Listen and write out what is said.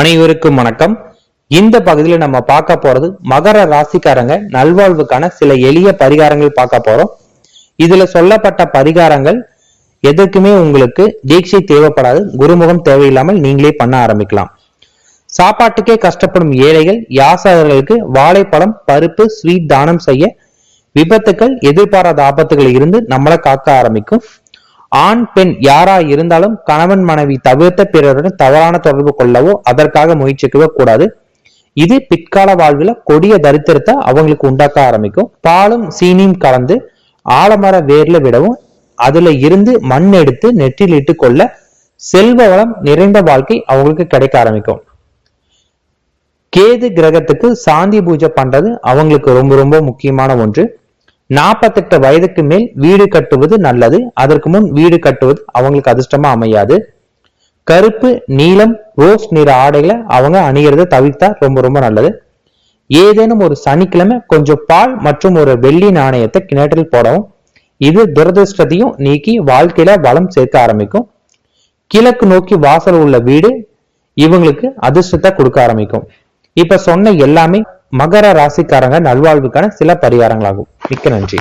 அனைவருக்கும் வணக்கம். இந்த பகுதியில நம்ம பார்க்க போறது மகர ராசிக்காரங்க நல்வாழ்வுக்கான சில எளிய பரிகாரங்கள் பார்க்க போறோம். இதுல சொல்லப்பட்ட பரிகாரங்கள் எதற்குமே உங்களுக்கு தீட்சை தேவைப்படாது குருமுகம் தேவையில்லாமல் நீங்களே பண்ண ஆரம்பிக்கலாம். சாப்பாட்டுக்கே கஷ்டப்படும் ஏழைகள் யாசகர்களுக்கு வாழைப்பழம் பருப்பு ஸ்வீட் தானம் செய்ய விபத்துக்கள் எதிர்பாராத ஆபத்துகள் இருந்து நம்மளை காக்க ஆரம்பிக்கும். ஆண் பெண் யாரா இருந்தாலும் கணவன் மனைவி தவிர்த்த பிறருடன் தவறான தொடர்பு கொள்ளவோ அதற்காக முயற்சிக்கவோ கூடாது. இது பிற்கால வாழ்வில் கொடிய தரித்திரத்தை அவங்களுக்கு உண்டாக்க ஆரம்பிக்கும். பாலும் சீனியும் கலந்து ஆலமர வேர்ல விடவும் அதுல இருந்து மண் எடுத்து நெற்றில் இட்டு கொள்ள செல்வ வளம் நிறைந்த வாழ்க்கை அவங்களுக்கு கிடைக்க ஆரம்பிக்கும். கேது கிரகத்துக்கு சாந்தி பூஜை பண்றது அவங்களுக்கு ரொம்ப ரொம்ப முக்கியமான ஒன்று. நாற்பத்தெட்டு வயதுக்கு மேல் வீடு கட்டுவது நல்லது. அதற்கு முன் வீடு கட்டுவது அவங்களுக்கு அதிர்ஷ்டமா அமையாது. கருப்பு நீலம் ரோஸ் நிற ஆடைகளை அவங்க அணிகிறத தவிர்த்தா ரொம்ப ரொம்ப நல்லது. ஏதேனும் ஒரு சனிக்கிழமை கொஞ்சம் பால் மற்றும் ஒரு வெள்ளி நாணயத்தை கிணற்றில் போடவும். இது துரதிருஷ்டத்தையும் நீக்கி வாழ்க்கையில வளம் சேர்க்க ஆரம்பிக்கும். கிழக்கு நோக்கி வாசல் உள்ள வீடு இவங்களுக்கு அதிர்ஷ்டத்தை கொடுக்க ஆரம்பிக்கும். இப்ப சொன்ன எல்லாமே மகர ராசிக்காரங்க நல்வாழ்வுக்கான சில பரிகாரங்களாகும். மிக்க நன்றி.